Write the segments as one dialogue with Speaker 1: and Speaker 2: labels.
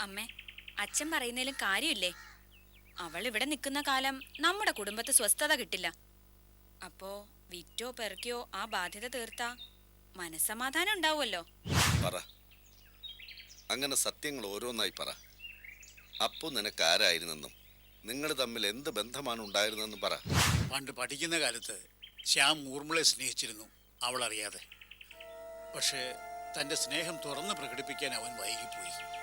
Speaker 1: അമ്മേ അച്ഛൻ പറയുന്നതിലും കാര്യമില്ലേ? അവൾ ഇവിടെ നിൽക്കുന്ന കാലം നമ്മുടെ കുടുംബത്തെ സ്വസ്ഥത കിട്ടില്ല. അപ്പോ വിറ്റോ പെറുക്കിയോ ആ ബാധ്യത തീർത്ത മനസ്സമാധാനം ഉണ്ടാവുമല്ലോ.
Speaker 2: പറ. അങ്ങനെ സത്യങ്ങൾ ഓരോന്നായി പറ. അപ്പു നിനക്ക് ആരായിരുന്നെന്നും നിങ്ങൾ തമ്മിൽ എന്ത് ബന്ധമാണ് ഉണ്ടായിരുന്നെന്നും പറ.
Speaker 3: പണ്ട് പഠിക്കുന്ന കാലത്ത് ശ്യാം ഊർമിളെ സ്നേഹിച്ചിരുന്നു അവൾ അറിയാതെ പക്ഷേ തന്റെ സ്നേഹം തുറന്ന് പ്രകടിപ്പിക്കാൻ അവൻ വൈകിപ്പോയി.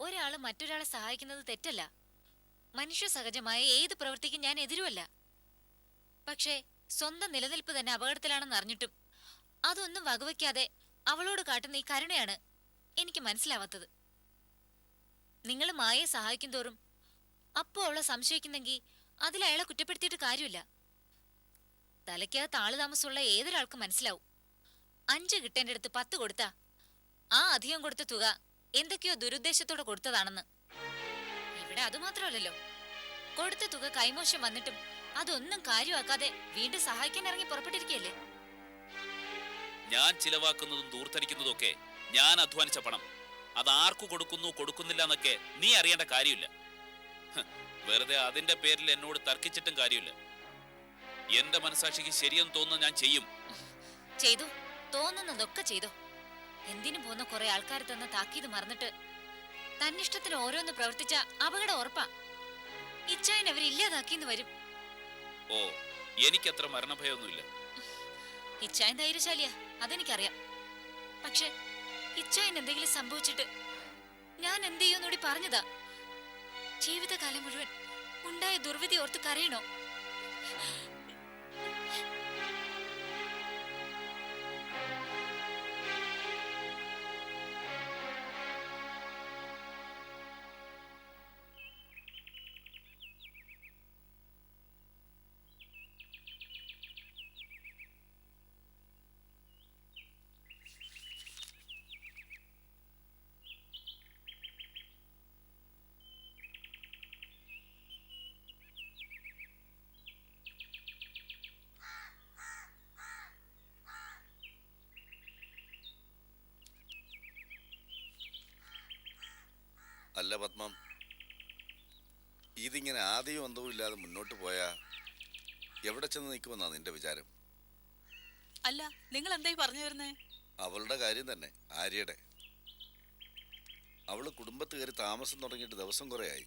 Speaker 4: ഒരാൾ മറ്റൊരാളെ സഹായിക്കുന്നത് തെറ്റല്ല. മനുഷ്യ സഹജമായ ഏത് പ്രവൃത്തിക്കും ഞാൻ എതിരുമല്ല പക്ഷേ സ്വന്തം നിലനിൽപ്പ് തന്നെ അപകടത്തിലാണെന്ന് അറിഞ്ഞിട്ടും അതൊന്നും വകവയ്ക്കാതെ അവളോട് കാട്ടുന്ന ഈ കരുണയാണ് എനിക്ക് മനസ്സിലാവാത്തത്. നിങ്ങൾ മായയെ സഹായിക്കും തോറും അപ്പോ അവളെ സംശയിക്കുന്നെങ്കിൽ അതിൽ അയാളെ കുറ്റപ്പെടുത്തിയിട്ട് കാര്യമില്ല. തലയ്ക്കകത്ത് ആൾ താമസമുള്ള ഏതൊരാൾക്കും മനസ്സിലാവും. അഞ്ച് കിട്ടേണ്ട അടുത്ത് പത്ത് കൊടുത്താ. ആ അധികം കൊടുത്ത തുക എന്തൊക്കെയോ ദുരുദ്ദേശത്തോടെ കൊടുത്തതാണെന്ന്. ഇവിടെ അതുമാത്രമല്ലല്ലോ കൊടുത്ത തുക കൈമോശം വന്നിട്ടും അതൊന്നും കാര്യമാക്കാതെ വീണ്ടും സഹായിക്കാൻ ഇറങ്ങി പുറപ്പെട്ടിരിക്കുകയല്ലേ?
Speaker 5: ഞാൻ ചിലവാക്കുന്നതും ദൂർത്തടിക്കുന്നതും ഒക്കെ ഞാൻ അധ്വാനിച്ച പണം. അത് ആർക്കു കൊടുക്കുന്നു കൊടുക്കുന്നില്ല എന്നൊക്കെ നീ അറിയേണ്ട കാര്യമില്ല. വെറുതെ അതിന്റെ പേരിൽ എന്നോട് തർക്കിച്ചിട്ടും കാര്യമില്ല. എന്റെ മനസാക്ഷിക്ക് ശരിയെന്ന് തോന്നുന്ന ഞാൻ ചെയ്യും.
Speaker 4: ചെയ്തു. തോന്നുന്നതൊക്കെ ചെയ്തു. എന്തിനു പോന്ന കുറെ ആൾക്കാർ തന്ന താക്കീത് മറന്നിട്ട്? തന്നിഷ്ടത്തിന് ഓരോന്ന് പ്രവർത്തിച്ച അപകടം ഉറപ്പാ. ഇച്ഛായൻ അവർ ഇല്ലാതാക്കിന്ന് വരും.
Speaker 5: ഓ എനിക്കത്ര മരണഭയമൊന്നുമില്ല.
Speaker 4: ഇച്ഛായൻ ധൈര്യശാലിയാ അതെനിക്കറിയാം. പക്ഷെ ഇച്ഛായൻ എന്തെങ്കിലും സംഭവിച്ചിട്ട് ഞാൻ എന്ത് ചെയ്യൂന്നൂടി പറഞ്ഞതാ. ജീവിതകാലം മുഴുവൻ ഉണ്ടായ ദുർവിധി ഓർത്ത് കരയണോ?
Speaker 2: അല്ല പത്മം. ഇതിങ്ങനെ ആദ്യം അന്തവും ഇല്ലാതെ മുന്നോട്ട് പോയാ എവിടെ ചെന്ന് നിൽക്കുമെന്നാ നിന്റെ വിചാരം?
Speaker 6: അല്ല നിങ്ങൾ എന്തായി പറഞ്ഞു വരുന്നേ?
Speaker 2: അവളുടെ കാര്യം തന്നെ ആര്യയുടെ. അവൾ കുടുംബത്ത് കയറി താമസം തുടങ്ങിയിട്ട് ദിവസം കുറേയായി.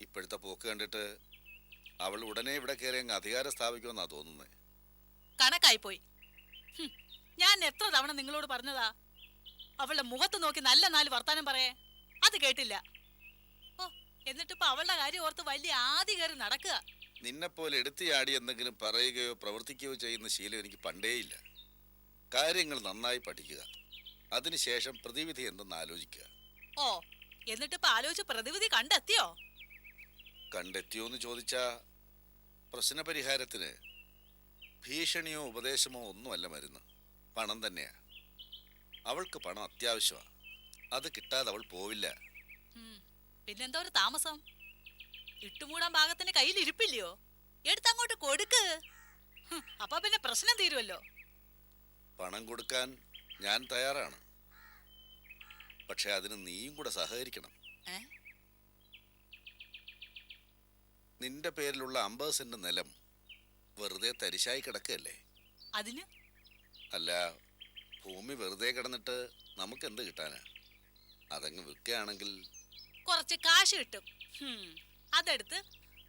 Speaker 2: ഇപ്പോഴത്തെ പോക്ക് കണ്ടിട്ട് അവൾ ഉടനെ ഇവിടെ കയറി അങ്ങ് അധികാരം സ്ഥാപിക്കുമെന്നാ തോന്നുന്നത്
Speaker 6: കണക്കായി പോയി ഞാൻ എത്ര തവണ നിങ്ങളോട് പറഞ്ഞതാ? അവളുടെ മുഖത്ത് നോക്കി നല്ല നാല് വർത്താനം പറയേ. അത് കേട്ടില്ല. ഓ എന്നിട്ടിപ്പോ അവളുടെ കാര്യം ഓർത്ത് വലിയ ആദ്യ കയറി നടക്കുക.
Speaker 2: നിന്നെപ്പോലെ എടുത്തിയാടി എന്തെങ്കിലും പറയുകയോ പ്രവർത്തിക്കുകയോ ചെയ്യുന്ന ശീലം എനിക്ക് പണ്ടേയില്ല കാര്യങ്ങൾ നന്നായി പഠിക്കുക. അതിനുശേഷം പ്രതിവിധി എന്തെന്ന് ആലോചിക്കുക.
Speaker 6: ഓ എന്നിട്ടിപ്പോ ആലോചിച്ച് പ്രതിവിധി കണ്ടെത്തിയോ?
Speaker 2: കണ്ടെത്തിയോ എന്ന് ചോദിച്ചാ പ്രശ്നപരിഹാരത്തിന് ഭീഷണിയോ ഉപദേശമോ ഒന്നുമല്ല മരുന്ന്. പണം തന്നെയാ. അവൾക്ക് പണം അത്യാവശ്യമാണ് അത് കിട്ടാതെ അവൾ പോവില്ല.
Speaker 6: പിന്നെന്താ ഒരു താമസം? ഇട്ടുമൂടാൻ ഭാഗത്തിന് കയ്യിൽ ഇരിപ്പില്ലയോ? എടുത്തങ്ങോട്ട് കൊടുക്ക്. അപ്പൊ പിന്നെ പ്രശ്നം തീരുമല്ലോ
Speaker 2: പണം കൊടുക്കാൻ ഞാൻ തയ്യാറാണ്. പക്ഷെ അതിന് നീയും കൂടെ സഹകരിക്കണം. നിന്റെ പേരിലുള്ള അമ്പത് സെന്റ് നിലം വെറുതെ തരിശായി കിടക്കല്ലേ
Speaker 6: അതിന്?
Speaker 2: അല്ല ഭൂമി വെറുതെ കിടന്നിട്ട് നമുക്ക് എന്ത് കിട്ടാനാ? അതങ്ങ് വിൽക്കുകയാണെങ്കിൽ
Speaker 6: കുറച്ച് കാശ് കിട്ടും. ഹും, അതെടുത്ത്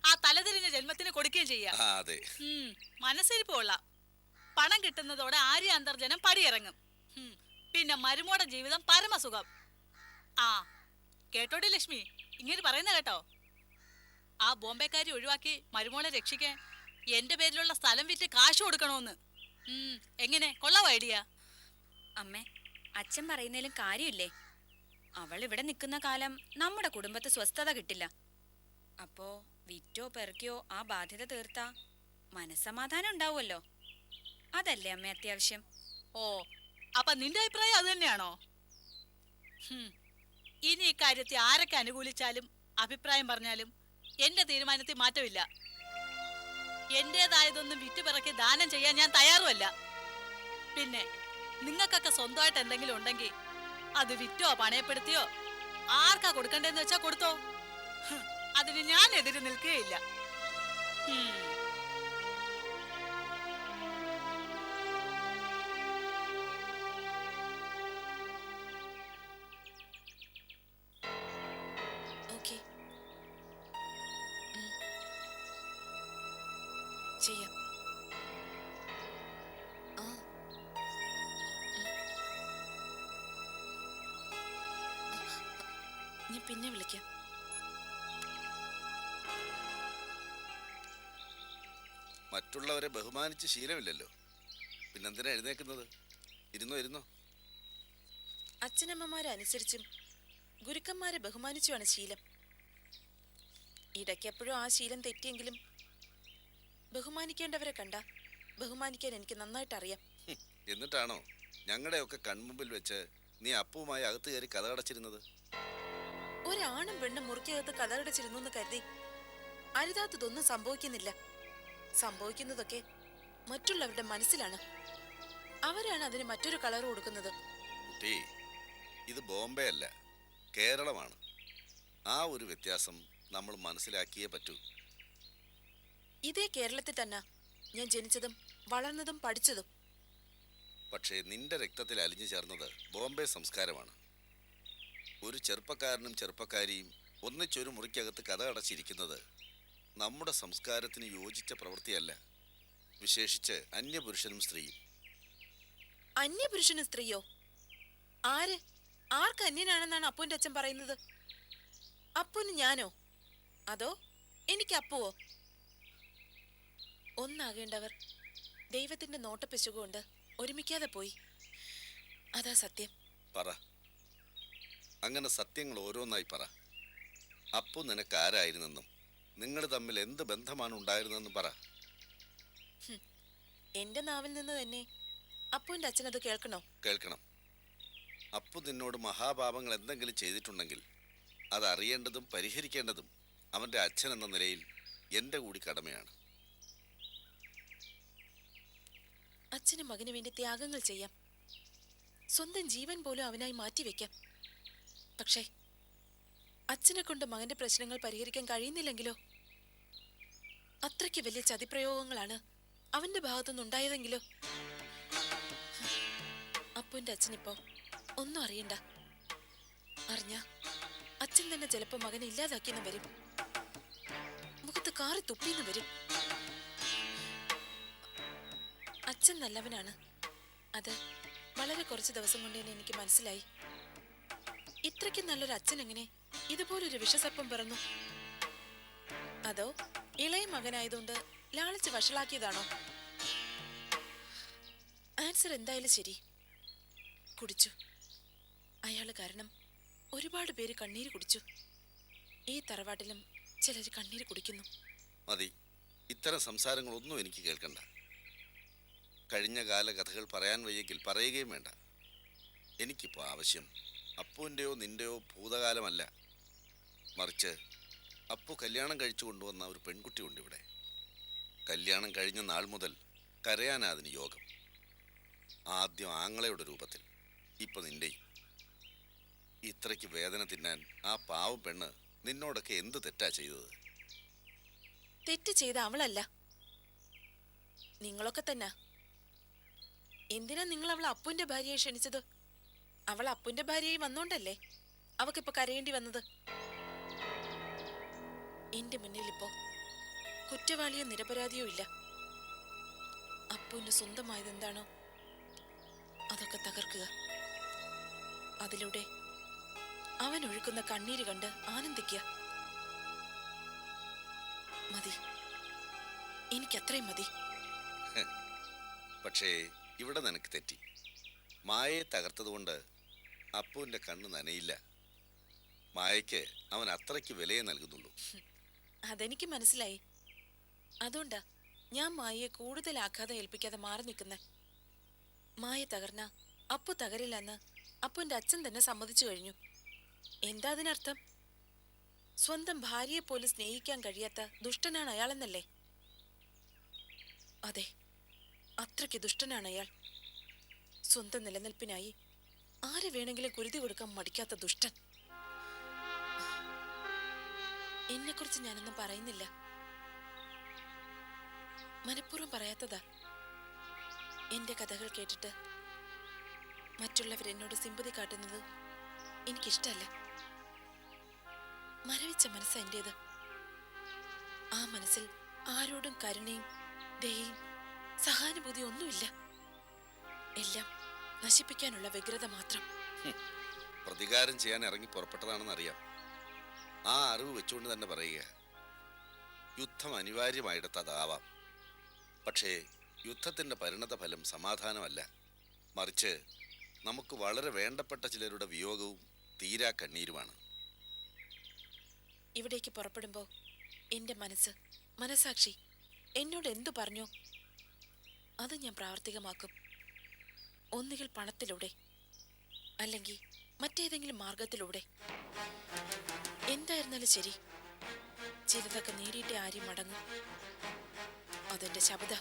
Speaker 6: ആ തലതിരിഞ്ഞ ജന്മത്തിന് കൊടുക്കുകയും ചെയ്യാം.
Speaker 2: ആ അതെ.
Speaker 6: ഹും, മനസ്സിരിപ്പ് കൊള്ളാം. പണം കിട്ടുന്നതോടെ ആര്യ അന്തർജനം പടിയിറങ്ങും. ഹും, പിന്നെ മരുമോടെ ജീവിതം പരമസുഖം. ആ കേട്ടോടി ലക്ഷ്മി? ഇങ്ങനെ പറയുന്ന കേട്ടോ? ആ ബോംബെക്കാരി ഒഴിവാക്കി മരുമോളെ രക്ഷിക്കാൻ എന്റെ പേരിലുള്ള സ്ഥലം വിറ്റ് കാശ് കൊടുക്കണോന്ന്. ഉം, എങ്ങനെ? കൊള്ളാവോ ഐഡിയ?
Speaker 1: അമ്മേ അച്ഛൻ പറയുന്നതിലും കാര്യമില്ലേ? അവൾ ഇവിടെ നിൽക്കുന്ന കാലം നമ്മുടെ കുടുംബത്തെ സ്വസ്ഥത കിട്ടില്ല. അപ്പോ വിറ്റോ പെറുക്കിയോ ആ ബാധ്യത തീർത്താ? മനസ്സമാധാനം ഉണ്ടാവുമല്ലോ. അതല്ലേ അമ്മ അത്യാവശ്യം?
Speaker 6: ഓ അപ്പൊ നിന്റെ അഭിപ്രായം അത് തന്നെയാണോ? ഇനി ഇക്കാര്യത്തിൽ ആരൊക്കെ അനുകൂലിച്ചാലും അഭിപ്രായം പറഞ്ഞാലും എന്റെ തീരുമാനത്തിൽ മാറ്റമില്ല. എന്റേതായതൊന്നും വിറ്റുപിറക്കി ദാനം ചെയ്യാൻ ഞാൻ തയ്യാറുമല്ല. പിന്നെ നിങ്ങൾക്കൊക്കെ സ്വന്തമായിട്ട് എന്തെങ്കിലും ഉണ്ടെങ്കിൽ അത് വിറ്റോ പണയപ്പെടുത്തിയോ? ആർക്കാ കൊടുക്കണ്ടെന്ന് വെച്ചാ കൊടുത്തോ? അതിന് ഞാൻ എതിര് നിൽക്കുകയില്ല
Speaker 7: ചെയ്യാം. ഞാൻ പിന്നെ വിളിക്കാം.
Speaker 2: മറ്റുള്ളവരെ ബഹുമാനിച്ച് ശീലമില്ലല്ലോ. പിന്നെന്തിനാ എഴുന്നേക്കുന്നത്? ഇരുന്നോ ഇരുന്നോ?
Speaker 7: അച്ഛനമ്മമാരെ അനുസരിച്ചും ഗുരുക്കന്മാരെ ബഹുമാനിച്ചുമാണ് ശീലം. ഇടയ്ക്കെപ്പോഴും ആ ശീലം തെറ്റിയെങ്കിലും ബഹുമാനിക്കേണ്ടവരെ കണ്ട ബഹുമാനിക്കാൻ എനിക്ക് നന്നായിട്ട് അറിയാം
Speaker 2: എന്നിട്ടാണോ ഞങ്ങളുടെയൊക്കെ കൺമുമ്പിൽ വെച്ച് നീ അപ്പുവുമായി അകത്ത് കയറി കഥ അടച്ചിരുന്നത്
Speaker 7: ഒരാണും പെണ്ണും മുറിക്കകത്ത് കഥകടച്ചിരുന്നു എന്ന് കരുതി അരുതാത്തതൊന്നും സംഭവിക്കുന്നില്ല. സംഭവിക്കുന്നതൊക്കെ മറ്റുള്ളവരുടെ മനസ്സിലാണ്. അവരാണ് അതിന് മറ്റൊരു കളർ കൊടുക്കുന്നത്.
Speaker 2: കുട്ടി ഇത് ബോംബെ അല്ല കേരളമാണ്. ആ ഒരു വ്യത്യാസം നമ്മൾ മനസ്സിലാക്കിയേ പറ്റൂ.
Speaker 7: ഇതേ കേരളത്തിൽ തന്നെ ഞാൻ ജനിച്ചതും വളർന്നതും പഠിച്ചതും.
Speaker 2: പക്ഷേ നിന്റെ രക്തത്തിൽ അലിഞ്ഞു ചേർന്നത് ബോംബെ സംസ്കാരമാണ്. ഒരു ചെറുപ്പക്കാരനും ചെറുപ്പക്കാരിയും ഒന്നിച്ചൊരു മുറിക്കകത്ത് കഥ അടച്ചിരിക്കുന്നത് നമ്മുടെ സംസ്കാരത്തിന് യോജിച്ച പ്രവൃത്തിയല്ല. വിശേഷിച്ച് അന്യപുരുഷനും സ്ത്രീയും.
Speaker 7: അന്യപുരുഷനും സ്ത്രീയോ? ആര്? ആർക്ക് അന്യനാണെന്നാണ് അപ്പുവിന്റെ അച്ഛൻ പറയുന്നത്? അപ്പുന് ഞാനോ? അതോ എനിക്ക് അപ്പുവോ? ഒന്നാകേണ്ടവർ ദൈവത്തിന്റെ നോട്ടപ്പിശുകൊണ്ട് ഒരുമിക്കാതെ പോയി. അതാ സത്യം.
Speaker 2: പറ. അങ്ങനെ സത്യങ്ങൾ ഓരോന്നായി പറ. അപ്പു നിനക്ക് ആരായിരുന്നെന്നും നിങ്ങൾ തമ്മിൽ എന്ത് ബന്ധമാണ് ഉണ്ടായിരുന്നെന്നും പറ.
Speaker 7: എന്റെ നാവിൽ നിന്ന് തന്നെ. അപ്പുവിന്റെ അച്ഛൻ അത് കേൾക്കണോ?
Speaker 2: കേൾക്കണം. അപ്പു നിന്നോട് മഹാപാപങ്ങൾ എന്തെങ്കിലും ചെയ്തിട്ടുണ്ടെങ്കിൽ അത് അറിയേണ്ടതും പരിഹരിക്കേണ്ടതും അവന്റെ അച്ഛൻ എന്ന നിലയിൽ എന്റെ കൂടി കടമയാണ്.
Speaker 7: അച്ഛനും മകനും വേണ്ടി ത്യാഗങ്ങൾ ചെയ്യാം. സ്വന്തം ജീവൻ പോലും അവനായി മാറ്റിവെക്കാം. പക്ഷേ അച്ഛനെ കൊണ്ട് മകന്റെ പ്രശ്നങ്ങൾ പരിഹരിക്കാൻ കഴിയുന്നില്ലെങ്കിലോ? അത്രയ്ക്ക് വലിയ ചതിപ്രയോഗങ്ങളാണ് അവന്റെ ഭാഗത്തുനിന്ന് ഉണ്ടായതെങ്കിലോ? അപ്പുവിന്റെ അച്ഛനിപ്പോ ഒന്നും അറിയണ്ട. അറിഞ്ഞ അച്ഛൻ തന്നെ ചിലപ്പോ മകനെ ഇല്ലാതാക്കിയെന്ന് വരും. മുഖത്ത് കാറി തുപ്പിന്ന് വരും. അച്ഛൻ നല്ലവനാണ്. അത് വളരെ കുറച്ച് ദിവസം കൊണ്ട് തന്നെ എനിക്ക് മനസ്സിലായി. ഇത്രയ്ക്ക് നല്ലൊരു അച്ഛൻ എങ്ങനെ ഇതുപോലൊരു വിഷസർപ്പം പിറന്നു. അതോ ഇളയ മകനായതുകൊണ്ട് ലാളിച്ച് വഷളാക്കിയതാണോ? ആൻസർ എന്തായാലും ശരി. കുടിച്ചു. അയാൾ കാരണം ഒരുപാട് പേര് കണ്ണീര് കുടിച്ചു. ഈ തറവാട്ടിലും ചിലർ കണ്ണീര് കുടിക്കുന്നു.
Speaker 2: മതി. ഇത്തരം സംസാരങ്ങളൊന്നും എനിക്ക് കേൾക്കണ്ട. കഴിഞ്ഞ കാല കഥകൾ പറയാൻ വയ്യെങ്കിൽ പറയുകയും വേണ്ട. എനിക്കിപ്പോൾ ആവശ്യം. അപ്പുവിന്റെയോ നിന്റെയോ ഭൂതകാലമല്ല. മറിച്ച് അപ്പു കല്യാണം കഴിച്ചു കൊണ്ടുവന്ന ഒരു പെൺകുട്ടിയുണ്ട് ഇവിടെ. കല്യാണം കഴിഞ്ഞ നാൾ മുതൽ കരയാനാ അതിന് യോഗം. ആദ്യം ആങ്ങളയുടെ രൂപത്തിൽ ഇപ്പം നിന്റെയും ഇത്രയ്ക്ക് വേദന തിന്നാൻ ആ പാവ പെണ്ണ് നിന്നോടൊക്കെ എന്ത് തെറ്റാ ചെയ്തത്?
Speaker 7: തെറ്റ് ചെയ്ത അവളല്ല. നിങ്ങളൊക്കെ തന്നെ. എന്തിനാ നിങ്ങൾ അവൾ അപ്പുവിന്റെ ഭാര്യയെ ക്ഷണിച്ചത്? അവൾ അപ്പുന്റെ ഭാര്യയായി വന്നോണ്ടല്ലേ? അവക്കിപ്പോ കരയേണ്ടി വന്നത്? എന്റെ മുന്നിൽ ഇപ്പോ കുറ്റവാളിയോ നിരപരാധിയോ ഇല്ല. അപ്പുവിന് സ്വന്തമായത് എന്താണോ അതൊക്കെ തകർക്കുക. അതിലൂടെ അവൻ ഒഴുക്കുന്ന കണ്ണീര് കണ്ട് ആനന്ദിക്കുക. മതി. എനിക്കത്രയും മതി.
Speaker 2: പക്ഷേ ഇവിടെ നിനക്ക് തെറ്റി. മായയെ തകർത്തതുകൊണ്ട് അപ്പുവിന്റെ കണ്ണ് നനയില്ല. മായയ്ക്ക് അവൻ അത്രയ്ക്ക് വിലയെ നൽകുന്നുള്ളൂ.
Speaker 7: അതെനിക്ക് മനസ്സിലായി. അതുകൊണ്ടാ ഞാൻ മായയെ കൂടുതൽ ആഘാതം ഏൽപ്പിക്കാതെ മാറി നിൽക്കുന്നെ. മായ തകർന്ന അപ്പു തകരില്ലെന്ന് അപ്പുവിന്റെ അച്ഛൻ തന്നെ സമ്മതിച്ചു കഴിഞ്ഞു. എന്താ അതിനർത്ഥം? സ്വന്തം ഭാര്യയെ പോലും സ്നേഹിക്കാൻ കഴിയാത്ത ദുഷ്ടനാണ് അയാളെന്നല്ലേ? അതെ അത്രയ്ക്ക് ദുഷ്ടനാണ് അയാൾ. സ്വന്തം നിലനിൽപ്പിനായി ആരെ വേണമെങ്കിലും കുരുതി കൊടുക്കാൻ മടിക്കാത്ത ദുഷ്ടൻ? എന്നെക്കുറിച്ച് ഞാനൊന്നും പറയുന്നില്ല. മനഃപൂർവം പറയാത്തതാ. എന്റെ കഥകൾ കേട്ടിട്ട് മറ്റുള്ളവർ എന്നോട് സിമ്പതി കാട്ടുന്നത് എനിക്കിഷ്ടല്ല. മരവിച്ച മനസ്സ് എന്റേത്. ആ മനസ്സിൽ ആരോടും കരുണയും ദയയും സഹാനുഭൂതി ഒന്നുമില്ല. എല്ലാം നശിപ്പിക്കാനുള്ള വ്യഗ്രത മാത്രം.
Speaker 2: പ്രതികാരം ചെയ്യാൻ ഇറങ്ങി പുറപ്പെട്ടതാണെന്ന് അറിയാം ആ അറിവ് വെച്ചുകൊണ്ട് തന്നെ പറയുക. യുദ്ധം അനിവാര്യമായിടത്ത് അതാവാം പക്ഷേ യുദ്ധത്തിന്റെ പരിണത ഫലം സമാധാനമല്ല. മറിച്ച് നമുക്ക് വളരെ വേണ്ടപ്പെട്ട ചിലരുടെ വിയോഗവും തീരാ കണ്ണീരുമാണ്.
Speaker 7: ഇവിടേക്ക് പുറപ്പെടുമ്പോ എന്റെ മനസ്സ് മനസാക്ഷി എന്നോട് എന്തു പറഞ്ഞു? അത് ഞാൻ പ്രാവർത്തികമാക്കും. ഒന്നുകിൽ പണത്തിലൂടെ അല്ലെങ്കിൽ മറ്റേതെങ്കിലും മാർഗത്തിലൂടെ എന്തായിരുന്നാലും ശരി ചിലതൊക്കെ നേടിയിട്ട് ആരും മടങ്ങും. അതെന്റെ ശബ്ദ.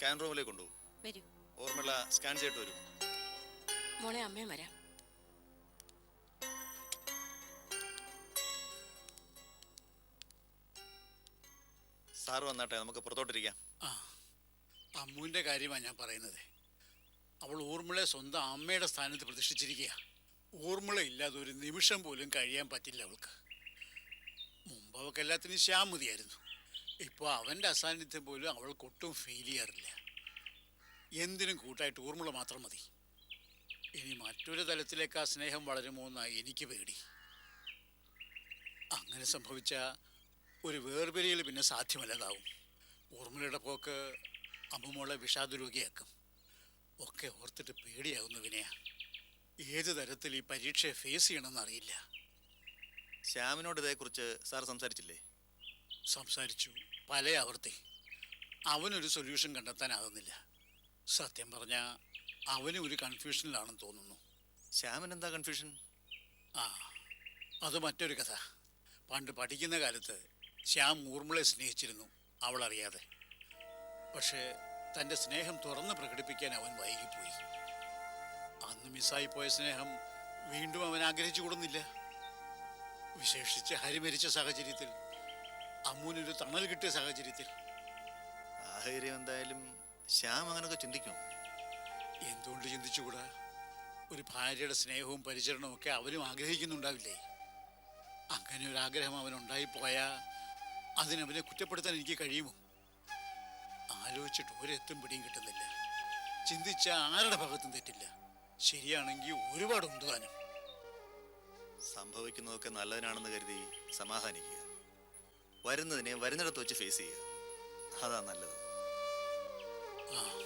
Speaker 8: സ്കാൻ റൂമിലേക്ക് കൊണ്ടുപോകും.
Speaker 1: വരൂ.
Speaker 8: ഓർമ്മയുള്ള സ്കാൻ ചെയ്തിട്ട് വരും.
Speaker 7: മോളെ അമ്മയും വരാം.
Speaker 8: സാറ് വന്നാട്ടെ നമുക്ക് പുറത്തോട്ടിരിക്കാം.
Speaker 3: ആ അമ്മുവിന്റെ കാര്യമാണ് ഞാൻ പറയുന്നത്. അവൾ ഊർമിളയെ സ്വന്തം അമ്മയുടെ സ്ഥാനത്ത് പ്രതിഷ്ഠിച്ചിരിക്കുക ഊർമിള ഇല്ലാതെ ഒരു നിമിഷം പോലും കഴിയാൻ പറ്റില്ല അവൾക്ക്. മുമ്പ് അവൾക്ക് എല്ലാത്തിനും ശ്യാം മതിയായിരുന്നു. ഇപ്പോൾ അവന്റെ അസാന്നിധ്യം പോലും അവൾക്കൊട്ടും ഫീൽ ചെയ്യാറില്ല. എന്തിനും കൂട്ടായിട്ട് ഊർമിള മാത്രം മതി. ഇനി മറ്റൊരു തലത്തിലേക്ക് ആ സ്നേഹം വളരുമോ എന്നാണ് എനിക്ക് പേടി. അങ്ങനെ സംഭവിച്ച ഒരു വേർപിരിയൽ പിന്നെ സാധ്യമല്ലതാവും. ഊർമിളയുടെ പോക്ക് അമ്മമോളെ വിഷാദരോഗിയാക്കും. ഒക്കെ ഓർത്തിട്ട് പേടിയാവുന്നു വിനയ. ഏത് തരത്തിൽ ഈ പരീക്ഷയെ ഫേസ് ചെയ്യണമെന്ന് അറിയില്ല.
Speaker 8: ശ്യാമിനോട് ഇതേക്കുറിച്ച് സാർ സംസാരിച്ചില്ലേ?
Speaker 3: സംസാരിച്ചു. പല ആവർത്തി. അവനൊരു സൊല്യൂഷൻ കണ്ടെത്താനാകുന്നില്ല സത്യം പറഞ്ഞാൽ അവന് ഒരു കൺഫ്യൂഷനിലാണെന്ന് തോന്നുന്നു.
Speaker 8: ശ്യാമൻ എന്താ കൺഫ്യൂഷൻ
Speaker 3: ആ അത് മറ്റൊരു കഥ. പണ്ട് പഠിക്കുന്ന കാലത്ത് ശ്യാം ഊർമിളെ സ്നേഹിച്ചിരുന്നു അവൾ അറിയാതെ പക്ഷേ തന്റെ സ്നേഹം തുറന്ന് പ്രകടിപ്പിക്കാൻ അവൻ വൈകിപ്പോയി. അന്ന് മിസ്സായി പോയ സ്നേഹം വീണ്ടും അവൻ ആഗ്രഹിച്ചു കൊടുന്നില്ല. വിശേഷിച്ച് ഹരിമരിച്ച സാഹചര്യത്തിൽ അമ്മൂനൊരു തണൽ കിട്ടിയ സാഹചര്യത്തിൽ.
Speaker 8: സാഹചര്യം എന്തായാലും ശ്യാം അങ്ങനൊക്കെ ചിന്തിക്കും.
Speaker 3: എന്തുകൊണ്ട് ചിന്തിച്ചുകൂടാ? ഒരു ഭാര്യയുടെ സ്നേഹവും പരിചരണവും ഒക്കെ അവരും ആഗ്രഹിക്കുന്നുണ്ടാവില്ലേ? അങ്ങനെ ഒരു ആഗ്രഹം അവനുണ്ടായിപ്പോയാ അതിനവനെ കുറ്റപ്പെടുത്താൻ എനിക്ക് കഴിയുമോ? ആലോചിച്ചിട്ട് ഒരെത്തും പിടിയും കിട്ടുന്നില്ല. ചിന്തിച്ച ആരുടെ ഭാഗത്തും തെറ്റില്ല. ശരിയാണെങ്കിൽ ഒരുപാടുണ്ട് താനും.
Speaker 8: സംഭവിക്കുന്നതൊക്കെ നല്ലതിനാണെന്ന് കരുതി സമാധാനിക്കുക. വരുന്നതിനെ വരുന്നിടത്ത് വെച്ച് ഫേസ് ചെയ്യുക. അതാ നല്ലത്.
Speaker 3: ആ.